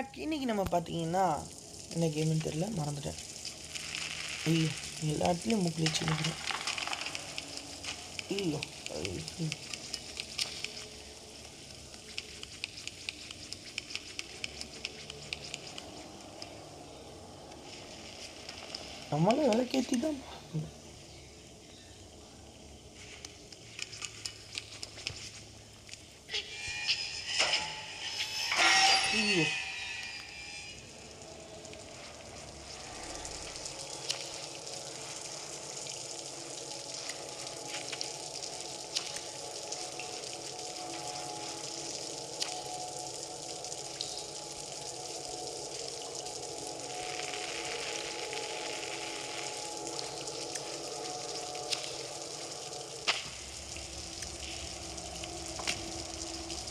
Back இன்றைக்கி நம்ம பார்த்தீங்கன்னா என்ன கேம்னு தெரில மறந்துட்டேன் ஐயோ எல்லா இடத்துலையும் முக்கில் வச்சு நிற்கிறேன் ஐயோ ஐயோ. விளக்கேற்றி தான் பார்க்கணும். ஐயோ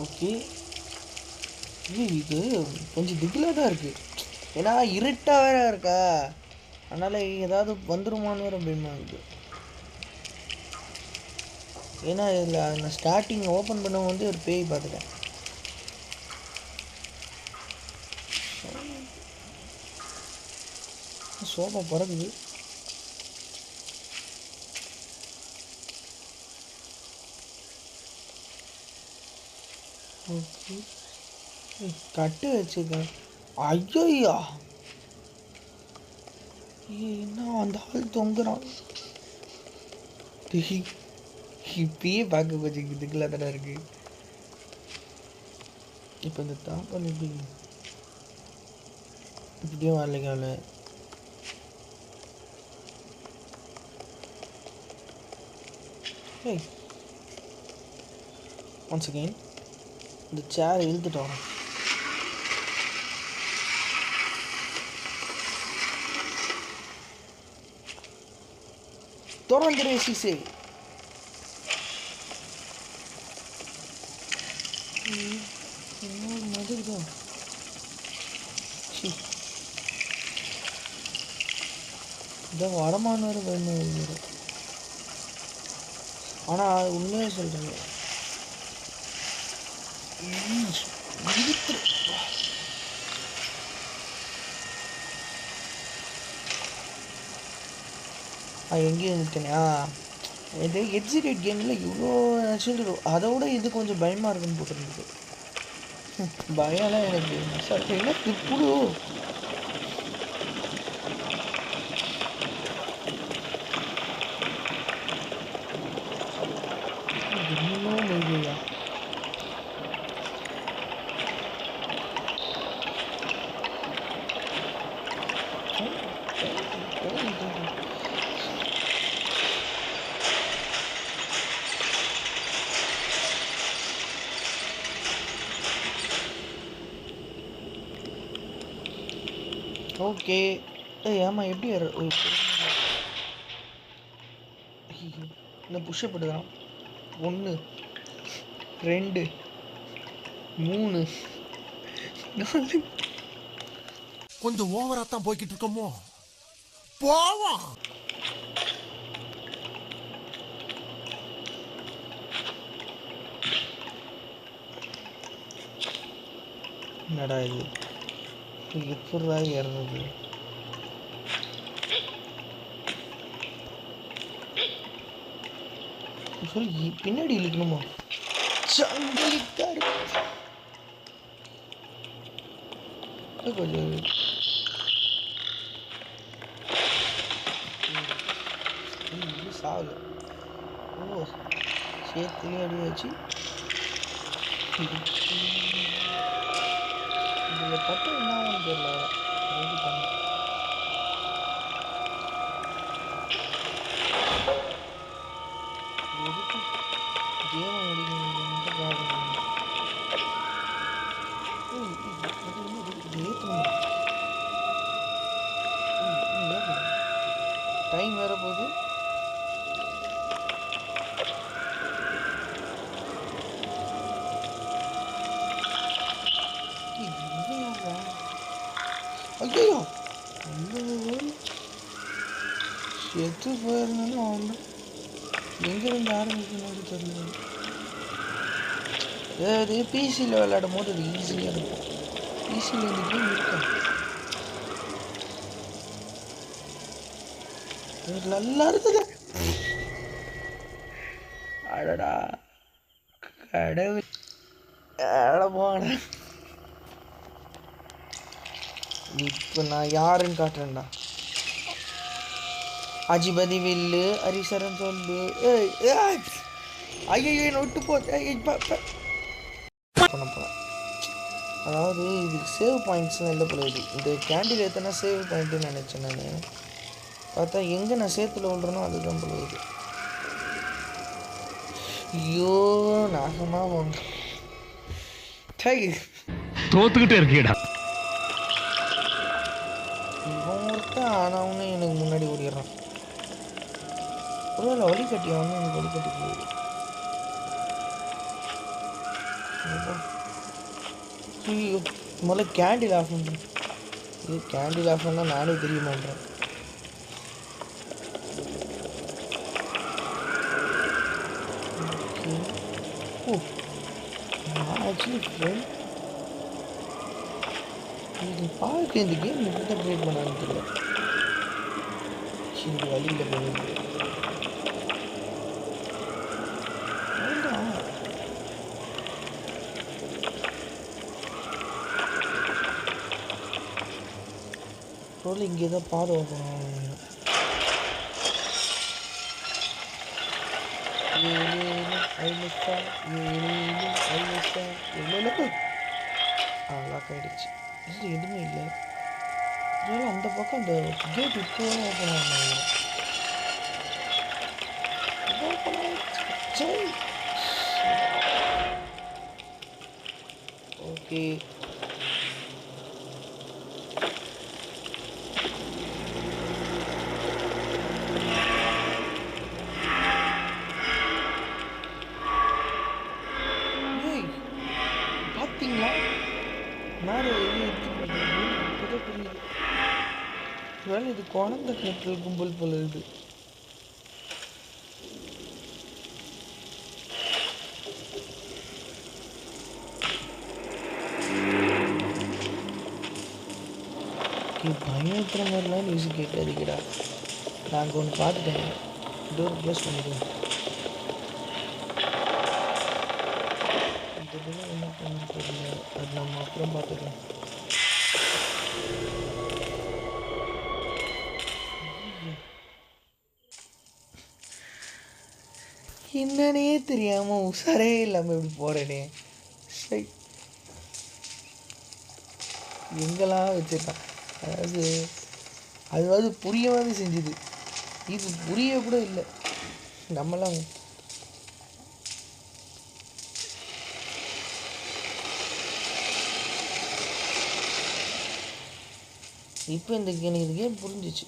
ஓகே இது கொஞ்சம் திகிலாக தான் இருக்குது ஏன்னா இருட்டாக வேற இருக்கா? அதனால் ஏதாவது வந்துருமான்னு வேற பயமா இருக்குது. ஏன்னா இதில் நான் ஸ்டார்டிங் ஓப்பன் பண்ண வந்து ஒரு பேய் பார்த்துட்டேன். சோஃபா பிறகுது கட்டு வச்சுக்க. ஐயோயா. என்ன அந்த ஆள் தொங்குறான்? இப்பயே பார்க்க கொஞ்சம் இதுக்குள்ள தானே இருக்கு. இப்போ இந்த தாப்பன் எப்படி? இப்படியும் வரலைங்க அவளை. ஏய். ஒன்ஸ் அகெயின் இந்த சேர் இழுத்துட்டு வரேன் திறந்துரு சிசே. மதுதான் இதான் வரமான வேறு வேணும் ஆனால் உண்மையாக ஆ எங்கேயும் இருந்துட்டேனே இது இது ரேட் கேமில் இவ்வளோ ஆக்சுவலி அதை விட இது கொஞ்சம் பயமாக இருக்குன்னு போட்டிருந்தது. பயம்லாம் எனக்கு சார் என்ன திப்புடு ஓகே. ஏய் ஆமாம் எப்படி இந்த புஷ்அப் எடுக்கிறான். ஒன்று ரெண்டு மூணு நாலு. கொஞ்சம் ஓவரா தான் போய்கிட்டு இருக்கோமோ? போவோம். என்னடா இது? எப்படிடா ஏறுறது சொல்லி பின்னாடி இழுக்கணுமா? சங்கிலிக்காரு கொஞ்சம் ம், இது சாகல ஓ சேர்த்துலேயே அடி வச்சு இதில் பட்டம் என்ன தெரியல வேற. ரெடி பண்ணு டைம் வேற போகுது. ஐயோ எத்து போயிருந்தாலும் அவன் எங்கேருந்து ஆரம்பிக்கணும்னு தெரியல. அது பிசியில் விளையாடும் போது அது ஈஸியாக இருக்கும். பிசியில் இந்த கேம் இருக்கா இது நல்லா இருக்குது. அடடா கடவுள். அட இப்போ நான் யாருன்னு காட்டுறேன்டா. அஜிபதி வில்லு ஹரிசரன் சொல்லு. ஏய் ஐயோ என்ன விட்டு பண்ண போகிறேன் அதாவது இதுக்கு சேவ் பாயிண்ட்ஸ்லாம் இல்லை போல இது. இந்த கேண்டில் எத்தனை சேவ் பாயிண்ட்டுன்னு நினச்சேன் நான். பார்த்தா எங்கே நான் சேத்துல விட்றனோ அதுதான் போல இது ஐயோ நாகமாக வாங்க டை தோத்துக்கிட்டே இருக்கீடா இவன் ஒருத்தன் ஆனவனே எனக்கு முன்னாடி ஓடிடுறான். ஒருவேளை வழி கட்டி அவனு எனக்கு வழி கட்டி அப்பா. ஐயோ முதல்ல கேண்டில் ஆஃப் பண்ணுறேன் இது கேண்டில் ஆஃப் பண்ணால் நானே தெரிய மாட்டேன் ஓ நான் இது பார்க்க இந்த கேம் எப்படி தான் ப்ளே பண்ணான்னு தெரியல. சரி வழியில் போகுது பொருள் இங்கே தான் பாதை ஓப்பன் லாக் ஆகிடுச்சு இது எதுவுமே இல்லை ஒருவேளை அந்த பக்கம் அந்த கேட் இப்போ ஓப்பன் ஆகணும் ஓப்பன் ஆயிடுச்சு ஓகே ஏய் பார்த்தீங்களா மேலே வெளியே எடுத்து போடுறது இப்போதான் புரியுது ஒருவேளை இது குழந்தை கட்டல் கும்பல் போல இது பயமுறுத்துற மாதிரிலாம் நியூஸ் கேட்காதீங்கடா நாங்கள் ஒன்று பார்த்துட்டேன் டோர் க்ளோஸ் பண்ணிடுவோம் இதெல்லாம் என்ன பண்ண தெரியல அது நம்ம அப்புறம் பார்த்துக்கலாம் என்னன்னே தெரியாமல் உஷாரே இல்லாமல் இப்படி போகிறேனே சரி எங்கெல்லாம் வச்சுருக்கான்? அதாவது அதுவாது மாதிரி செஞ்சுது. இது புரிய கூட இல்லை. நம்மலாம் இப்போ இந்த எனக்கு இந்த கேம் புரிஞ்சிச்சு.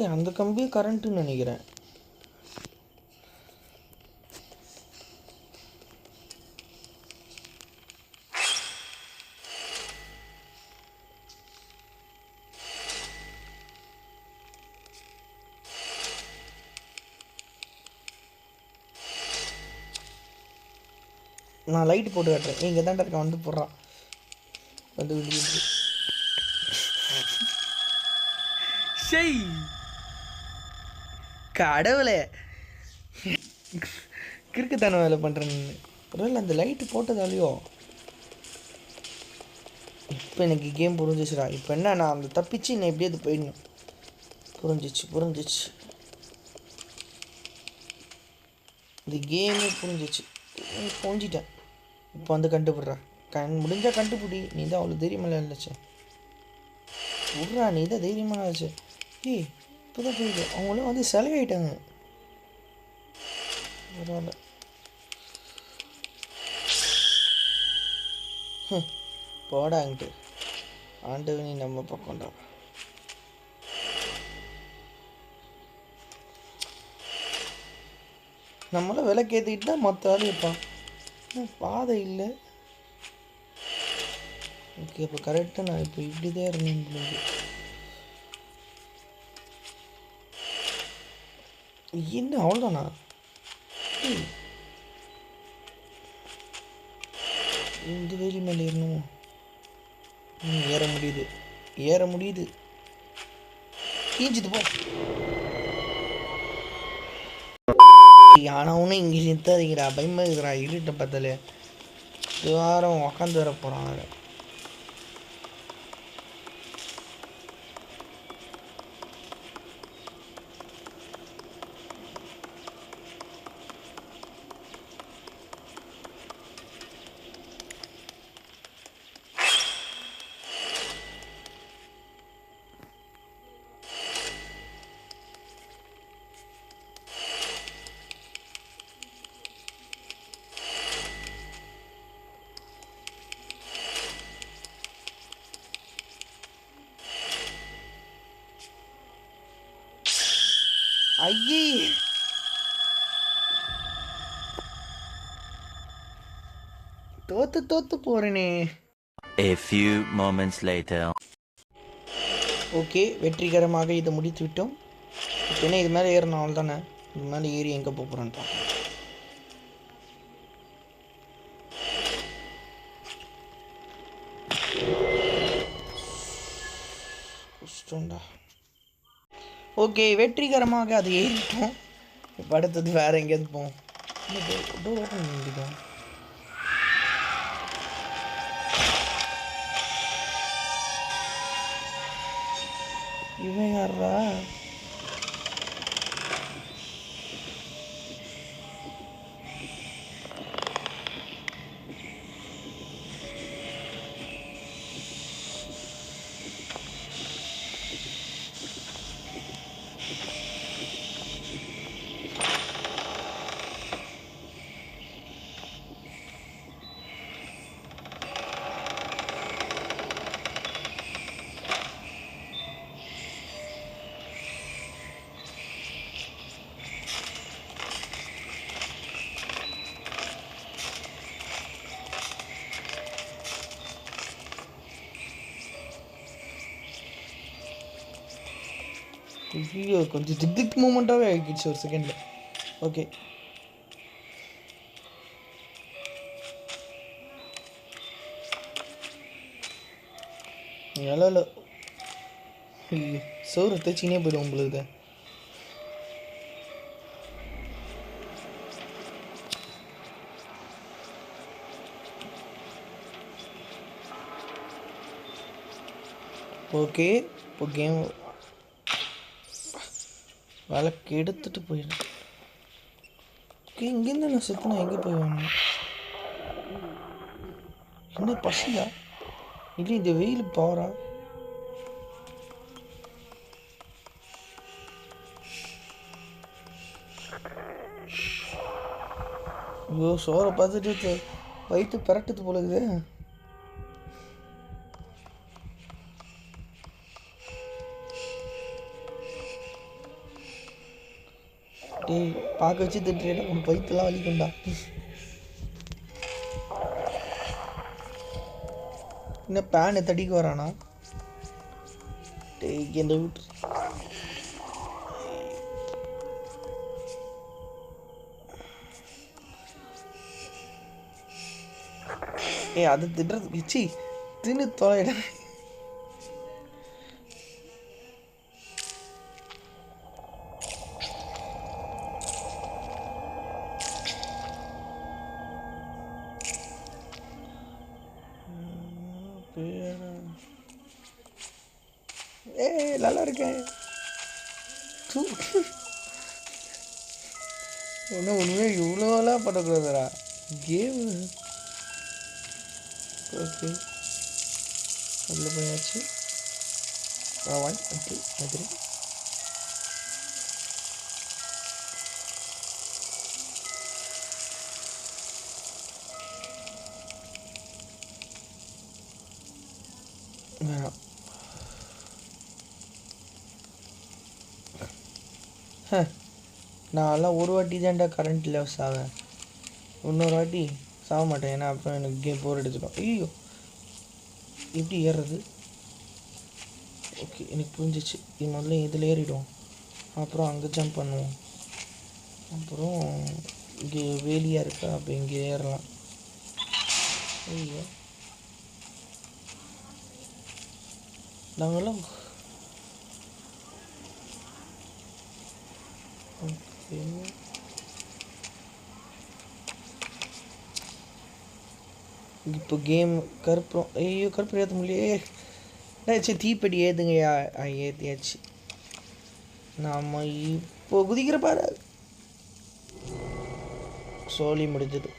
ஏ அந்த கம்பியே கரண்ட்டுன்னு நினைக்கிறேன். நான் லைட் போட்டு காட்டுறேன். இங்கே தான்டா இருக்க வந்து போடுறான் வந்து விட்டு செய் கடவுளே. கிறுக்குத்தான வேலை பண்ணுறேன் அந்த லைட்டு போட்டதாலையோ. இப்போ எனக்கு கேம் புரிஞ்சிச்சுடா. இப்போ என்ன நான் அந்த தப்பிச்சு நான் எப்படியாவது போயிடணும். புரிஞ்சிச்சு புரிஞ்சிச்சு. இந்த கேமே புரிஞ்சிச்சு. புரிஞ்சிட்டேன். இப்போ வந்து கண்டுபிடுறா. கண் முடிஞ்சால் கண்டுபிடி. நீ தான் அவ்வளோ தைரியமெல்லாம் இல்லைச்சே விட்றா நீ தான் தைரியமாக ஆச்சு ஏய் இப்போ தான் புரியுது. அவங்களும் வந்து செலவாயிட்டாங்க பரவாயில்ல. போடா அங்கிட்டு. ஆண்டவனி நம்ம பக்கம்டா நம்மளாம் விளக்கேற்றிக்கிட்டு தான் மற்ற ஆள் இருப்பான். பாதை இல்லை. ஓகே இப்போ கரெக்டாக நான் இப்போ இப்படி தான் இருந்தேன் என்ன அவ்வளோதானா இந்த வேலி மேலே ஏறணும். ம், ஏற முடியுது. ஏற முடியுது. கீஞ்சிது போ. ஆனவனும் இங்கே நிறுத்தாதீங்கடா. பயமாக இருக்கிறா இருட்ட பார்த்தாலே இது வாரம் உக்காந்து வர போகிறான் ஐயே. தோத்து தோத்து போறேனே. A few moments later. Okay வெற்றிகரமாக இதை முடித்து விட்டோம். என்ன இது மேலே அவள் தானே இது மேலே ஏறி எங்கே போக போகிறான்னு பார்க்கலாம் ஓகே வெற்றிகரமாக அது ஏறிட்டோம். இப்போ அடுத்தது வேறு எங்கேயாவது போவோம். டோர் ஓப்பன் பண்ணிட்டோம் இவன் யாரா ஐயோ கொஞ்சம் திக் திக் மூமெண்ட்டாகவே ஆகிடுச்சு ஒரு செகண்டில் ஓகே நிழல இல்லை சோறு தேய்ச்சினே போயிடும் உங்களுக்கு. ஓகே இப்போ கேம் விளக்கு எடுத்துட்டு போயிடும் இங்கேருந்து நான் செத்து நான் எங்கே போய் வாங்கணும்? என்ன பசியா? இல்லை இந்த வெயில் போகிறா ஐயோ சோறை பார்த்துட்டு வயிற்று பரட்டுது போல இருக்குது. பார்க்க வச்சு திட்டுறேன். உன் பைத்தெல்லாம் வலிக்கும்டா என்ன பேனு தடிக்கு வரானா? டேய் என்ன விட்டு. ஏ அது திட்டுறது சி தின்னு தொலைடா ஏய் நல்லா இருக்கேன். தூ. என்ன உண்மையாக இவ்வளோலாம் பண்ணக்கூடாதுரா கேம். ஓகே. உள்ள போயாச்சு. ஒன் டூ த்ரீ வேணாம். நான்லாம் ஒரு வாட்டி தான்டா லேவ்ஸ் ஆவேன் இன்னொரு வாட்டி சாக மாட்டேன். ஏன்னா அப்புறம் எனக்கு கேம் போர் அடிச்சிடும். ஐயோ எப்படி ஏறுறது? ஓகே எனக்கு புரிஞ்சிச்சு. இது முதல்ல இதில் ஏறிடும். அப்புறம் அங்கே ஜம்ப் பண்ணுவோம். அப்புறம் இங்கே வேலியாக இருக்கா? அப்போ இங்கே ஏறலாம். ஐயோ நாங்களாம் ஓகே இப்போ கேம் கருப்புறம் ஐயோ கருப்பு ஏற்ற முடியலையே டேய், சரி தீப்பெட்டி ஏதுங்கய்யா ஆ ஏற்றியாச்சு நாம் இப்போ குதிக்கிற பாரு சோலி முடிஞ்சது